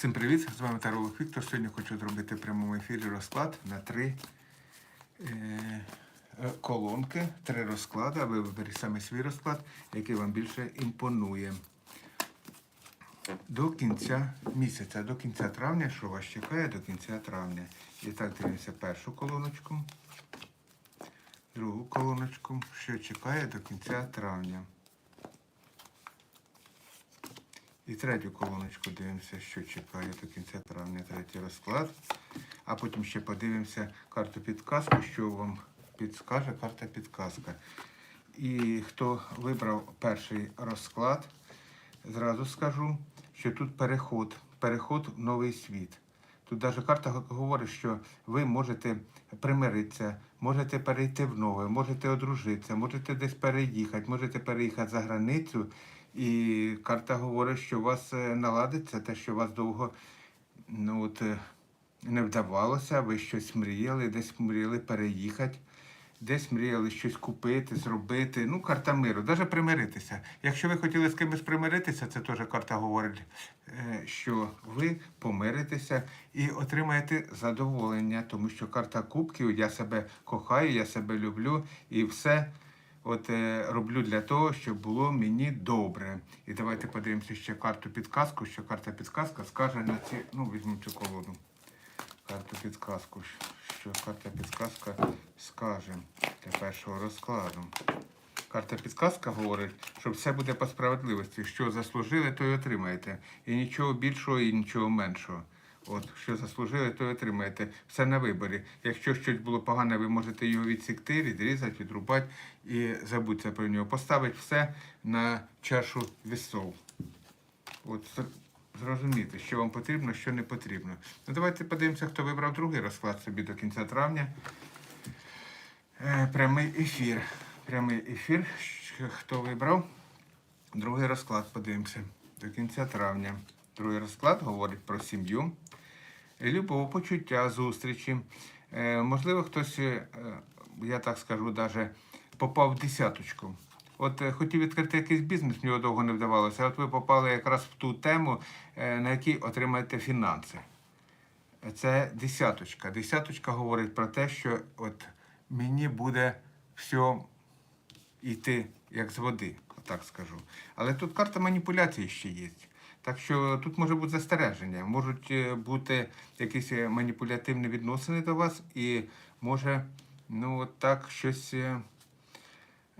Всім привіт! З вами Таролог Віктор. Сьогодні хочу зробити в прямому ефірі розклад на три е, е, колонки, три розклади, а ви виберіть саме свій розклад, який вам більше імпонує. До кінця місяця, до кінця травня, що вас чекає до кінця травня. І так дивимося першу колоночку, другу колоночку, що чекає до кінця травня. І третю колоночку дивимося, що чекає до кінця травня третій розклад. А потім ще подивимося карту підказку, що вам підскаже карта підказка. І хто вибрав перший розклад, зразу скажу, що тут переход, переход в новий світ. Тут навіть карта говорить, що ви можете примиритися, можете перейти в нове, можете одружитися, можете десь переїхати, можете переїхати за границю. І карта говорить, що у вас е, наладиться те, що у вас довго ну, от, е, не вдавалося, ви щось мріяли, десь мріяли переїхати, десь мріяли щось купити, зробити. Ну, карта миру, навіть примиритися. Якщо ви хотіли з кимось примиритися, це теж карта говорить, е, що ви помиритеся і отримаєте задоволення, тому що карта кубків, я себе кохаю, я себе люблю і все. От е, роблю для того, щоб було мені добре. І давайте подивимося ще карту підказку, що карта підказка скаже на ці. Ну, візьмемо цю колоду. Карту підказку, що карта підказка скаже для першого розкладу. Карта підказка говорить, що все буде по справедливості. Що заслужили, то й отримаєте. І нічого більшого, і нічого меншого. От, що заслужили, то й отримаєте. Все на виборі. Якщо щось було погане, ви можете його відсікти, відрізати, відрубати і забудьте про нього. Поставити все на чашу весов. От зрозуміти, що вам потрібно, що не потрібно. Ну давайте подивимося, хто вибрав другий розклад собі до кінця травня. Е, прямий ефір. Прямий ефір. Хто вибрав? Другий розклад подивимося до кінця травня. Другий розклад говорить про сім'ю, любов, почуття, зустрічі. Е, можливо, хтось, е, я так скажу, даже попав в десяточку. От е, хотів відкрити якийсь бізнес, в нього довго не вдавалося. От ви попали якраз в ту тему, на якій отримаєте фінанси. Це десяточка. Десяточка говорить про те, що от мені буде все йти як з води, так скажу. Але тут карта маніпуляції ще є. Так що тут може бути застереження, можуть е, бути якісь е, маніпулятивні відносини до вас, і може, ну от так щось. е,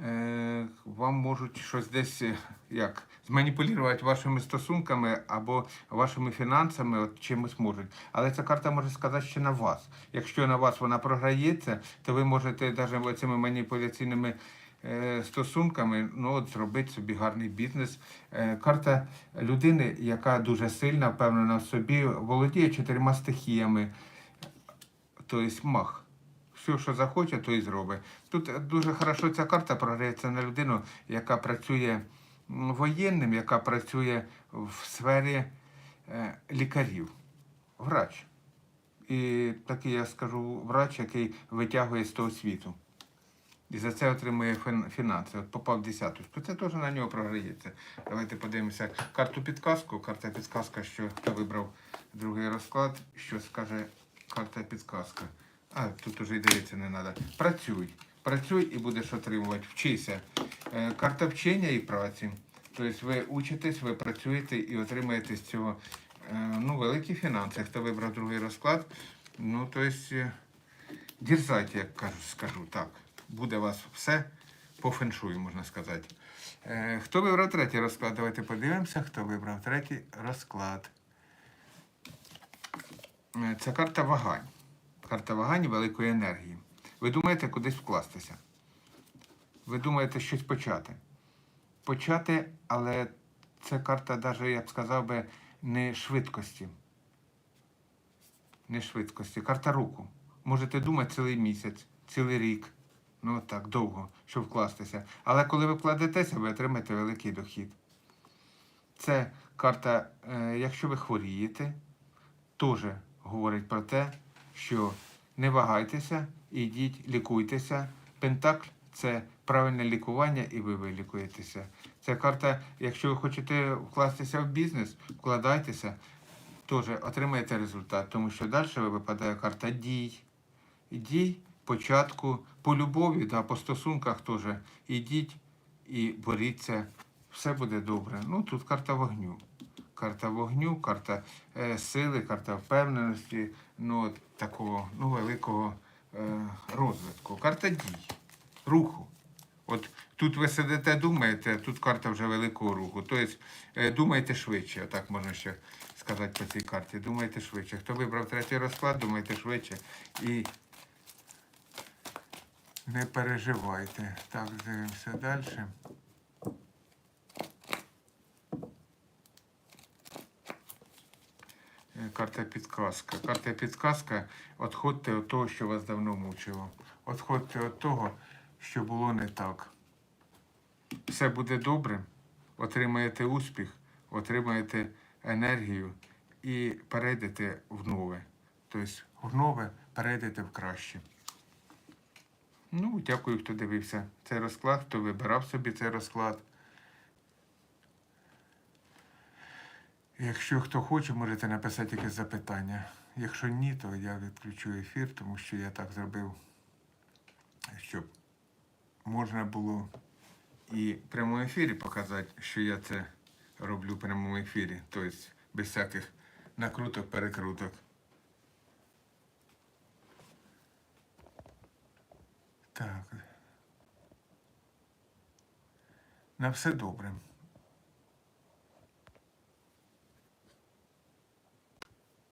е, Вам можуть щось десь як зманіпулювати вашими стосунками або вашими фінансами, от чимось можуть. Але ця карта може сказати ще на вас. Якщо на вас вона програється, то ви можете навіть цими маніпуляційними стосунками ну, от, зробити собі гарний бізнес. Е, Карта людини, яка дуже сильна, впевнена в собі, володіє чотирма стихіями, тобто мах. Все, що захоче, то і зробить. Тут е, дуже хорошо ця карта програється на людину, яка працює воєнним, яка працює в сфері е, лікарів. Врач. І такий, я скажу, врач, який витягує з того світу. І за це отримує фінанси. От попав десяточку. Це теж на нього програється. Давайте подивимося карту підказку. Карта підказка, що хто вибрав другий розклад, що скаже карта підказка. А, тут уже й дивитися не треба. Працюй. Працюй і будеш отримувати. Вчися. Е, Карта вчення і праці. Тобто ви учитесь, ви працюєте і отримаєте з цього е, ну, великі фінанси. Хто вибрав другий розклад, ну, тобто, е, дерзайте, як кажу, скажу так. Буде у вас все по феншую, можна сказати. Е, Хто вибрав третій розклад? Давайте подивимося, хто вибрав третій розклад. Е, Це карта вагань. Карта вагань великої енергії. Ви думаєте кудись вкластися. Ви думаєте щось почати. Почати, але це карта, навіть, я б сказав би, не швидкості. Не швидкості. Карта руку. Можете думати цілий місяць, цілий рік. Ну от так, довго, щоб вкластися. Але коли ви вкладетеся, ви отримаєте великий дохід. Це карта, е, якщо ви хворієте, теж говорить про те, що не вагайтеся, ідіть, лікуйтеся. Пентакль це правильне лікування, і ви вилікуєтеся. Це карта, якщо ви хочете вкластися в бізнес, вкладайтеся. теж отримаєте результат, тому що далі випадає карта дій. Дій, початку, по любові, да, по стосунках теж. Ідіть і боріться, все буде добре. Ну, тут карта вогню. Карта вогню, карта е, сили, карта впевненості, ну, от такого ну, великого е, розвитку. Карта дій, руху. От тут ви сидите, думаєте, тут карта вже великого руху. Тобто е, думайте швидше, так можна ще сказати по цій карті. Думайте швидше. Хто вибрав третій розклад, думайте швидше і не переживайте. Так, дивимося далі. Е, Карта підказка. Карта підказка. Отходьте від того, що вас давно мучило. Отходьте від того, що було не так. Все буде добре, отримаєте успіх, отримаєте енергію і перейдете в нове. Тобто в нове перейдете в краще. Ну, дякую, хто дивився цей розклад, хто вибирав собі цей розклад. Якщо хто хоче, можете написати якесь запитання. Якщо ні, то я відключу ефір, тому що я так зробив, щоб можна було і в прямому ефірі показати, що я це роблю в прямому ефірі. Тобто без всяких накруток, перекруток. Так. На все добре.